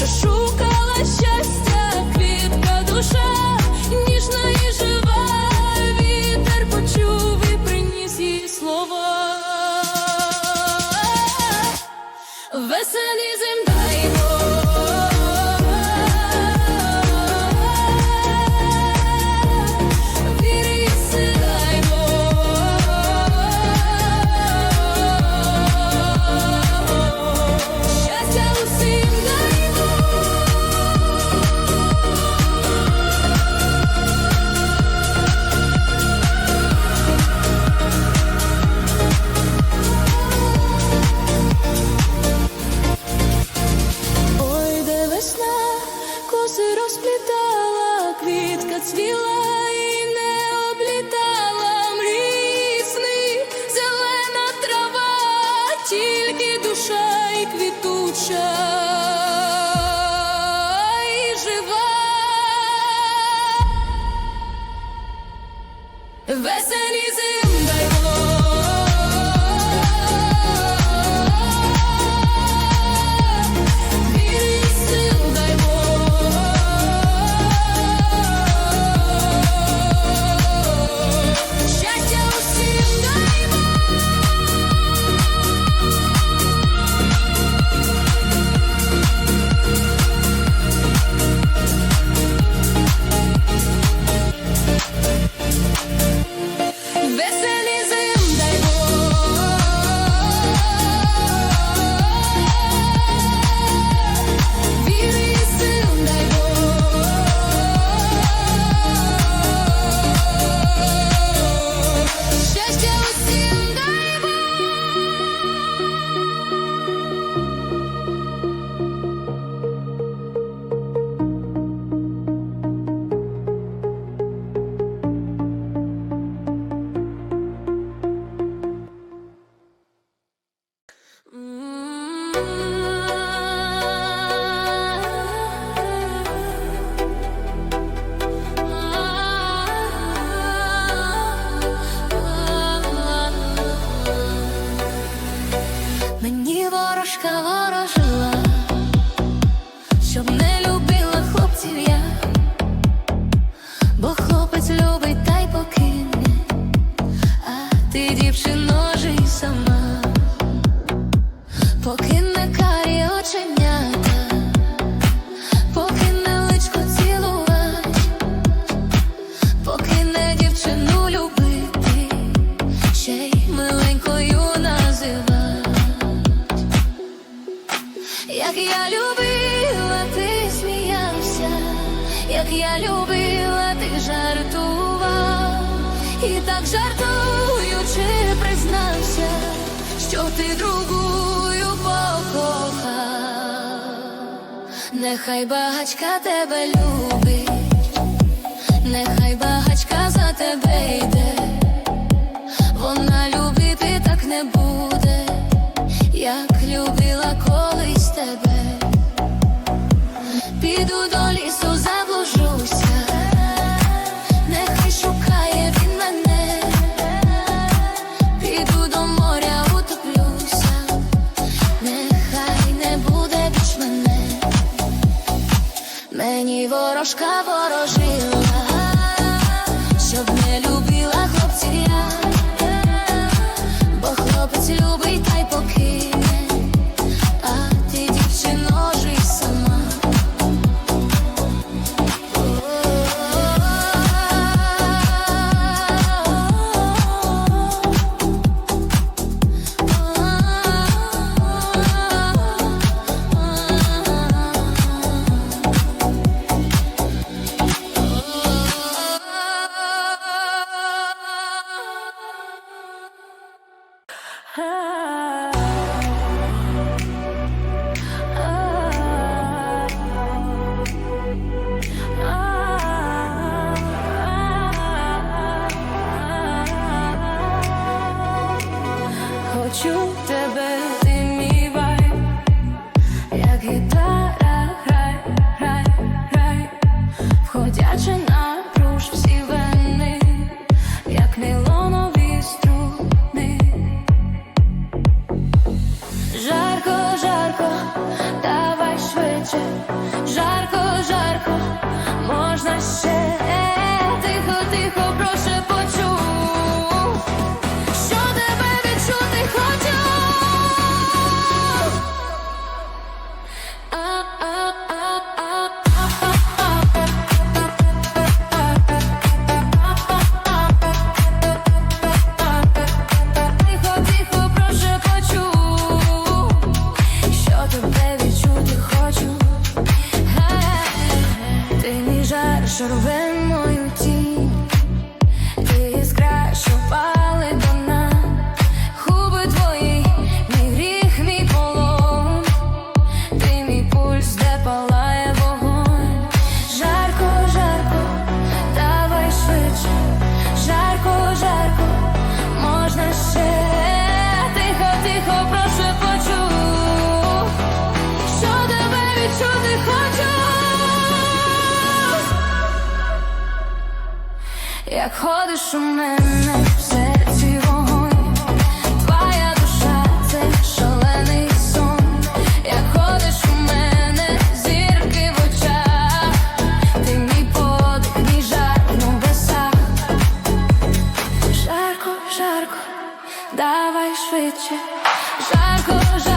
se chuca. любила, ти жартував, і так жартуючи, признався, що ти другую покохав, нехай багачка тебе любить, нехай багачка за тебе йде, вона любити так не буде, як любила колись тебе. Піду до лісу ворожка ворожила. лиш у мене в серці твоя душа це шалений сон, як ходиш у мене, зірки в очах, ти мій подих, жар в небесах. Жарко, жарко, давай швидше, жарко, жарко.